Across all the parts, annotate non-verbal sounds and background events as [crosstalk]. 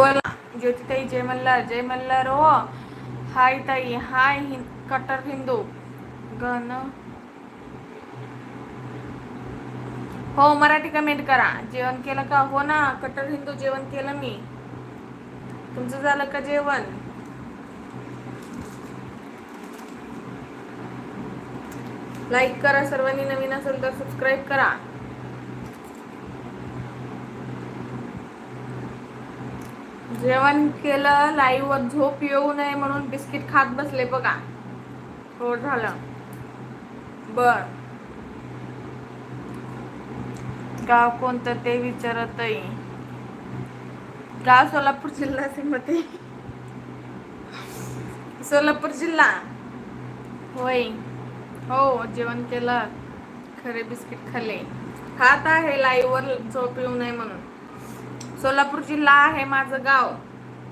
बोला ज्योतिताई जय मल्हार जय मल्हार हो. हाय ताई हाय हिं कट्टर हिंदू. गण. हो मराठी कमेंट करा. जेवण केलं का? हो ना कट्टर हिंदू जेवण केलं मी. तुमचं झालं का जेवण? लाईक करा सर्वांनी नवीन असेल तर सबस्क्राईब करा. जेवण केलं लाईव्ह झोप येऊ नये म्हणून बिस्किट खात बसले बघा. हो झालं. बर. गाव कोणतं ते विचारत गाव सोलापूर जिल्हा श्रीमती सोलापूर जिल्हा. होय. हो जेवण केलं. खरे बिस्किट खाल्ले. खात आहे लाईव्ह वर झोप येऊ नये म्हणून. सोलापूर जिल्हा आहे माझं गाव.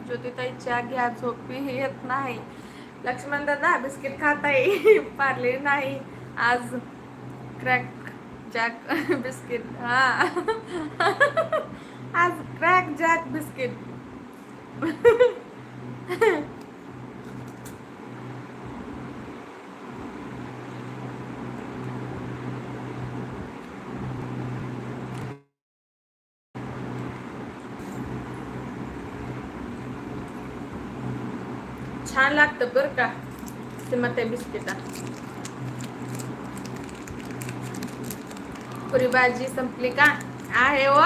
ज्योतिताईच्या घ्या झोपी येत नाही. लक्ष्मण दादा बिस्किट खात आहे [laughs] नाही. आज क्रॅक जॅक [laughs] बिस्किट. हा. [laughs] आज क्रॅक जॅक बिस्किट. छान लागतं बरं का. ते बिस्किटा. पुरी भाजी संपली का? आहे व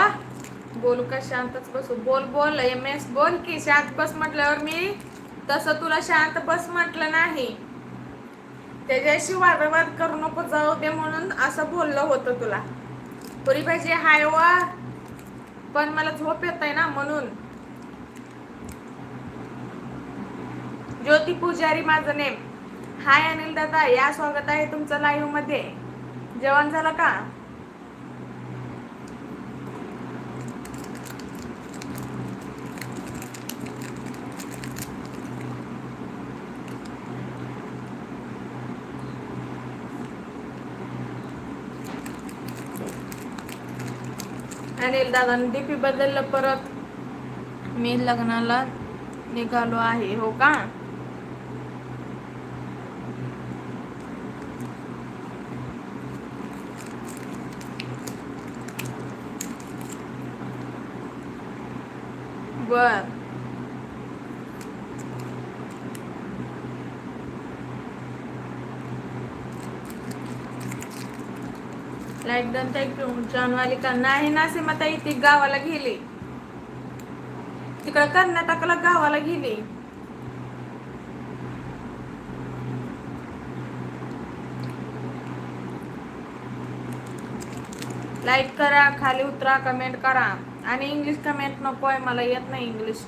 बोलू का शांतच बसू? बोल बोल एम एस बोल की शांत बस म्हटल्यावर मी तसं तुला शांत बस म्हटलं नाही. त्याच्याशी वादवाद करू नको जाऊ दे म्हणून असं बोललं होतं तुला. पुरी भाजी हाय व हो. पण मला झोप येत आहे ना म्हणून. ज्योती पुजारी माझं नेम. हाय अनिल दादा या स्वागत आहे तुमचं लाईव्हमध्ये. जेवण झालं का? अनिल दादा डीपी बदललं परत. मी लग्नाला निघालो आहे हो का? बर. लाईक डन थँक्यू जानवाली का? नाही ना सीमाताई ती गावाला गेली. तिकडं कर्नाटकला गावाला गेली. लाईक करा खाली उतरा कमेंट करा. आणि इंग्लिश कमेंट नको आहे मला येत नाही इंग्लिश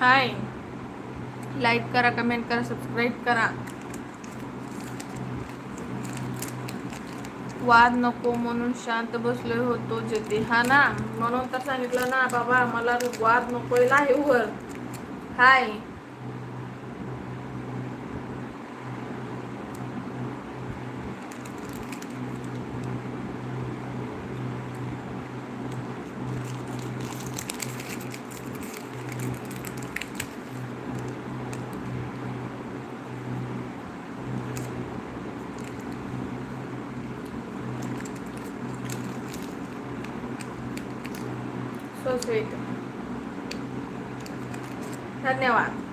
हाय लाईक करा कमेंट करा सबस्क्राईब करा. वाद नको म्हणून शांत बसलो होतो जेथे हा ना? म्हणून तर सांगितलं ना बाबा मला वाद नकोय लाईव्हवर हाय. सो स्वीट धन्यवाद.